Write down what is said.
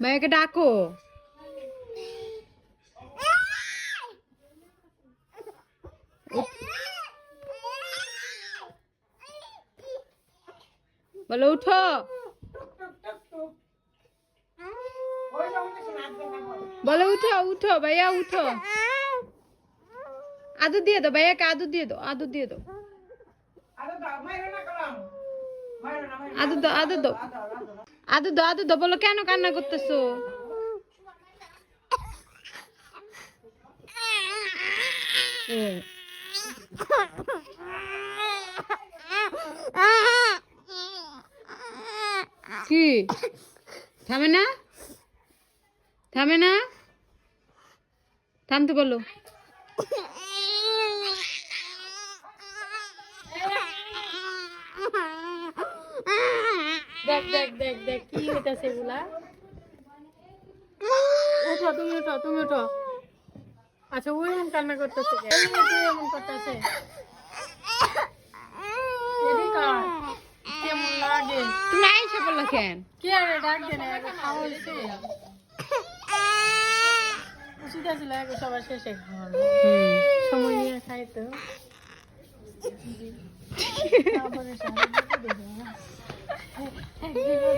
ভাইয়াকে ডাকো। বলো উঠো। বলো উঠো উঠো ভাইয়া উঠো। আদু দিয়ে দাও ভাইয়াকে আদু দিয়ে দাও আদু দিয়ে দাও। আদু দাও আদু দাও। আদু দাও আদু দাও, বলো কেন কান্না করতেছো? কি? থামে না? থামে না? থামতে বলো। দেখ দেখ দেখ দেখ কি হইতাছে এগুলা? উঠো তুমি উঠো তুমি উঠো। আচ্ছা ওই এমন কান্না করতেছে এমন করতেছে। কেমন লাগে? তুমি আইসা বলল কেন? কে আরে ডাক দে। খাওয়া হয়েছে উচিত ছিল সবার শেষে। খাওয়ানো সময় নিয়ে খাই তো। তারপরে Thank you.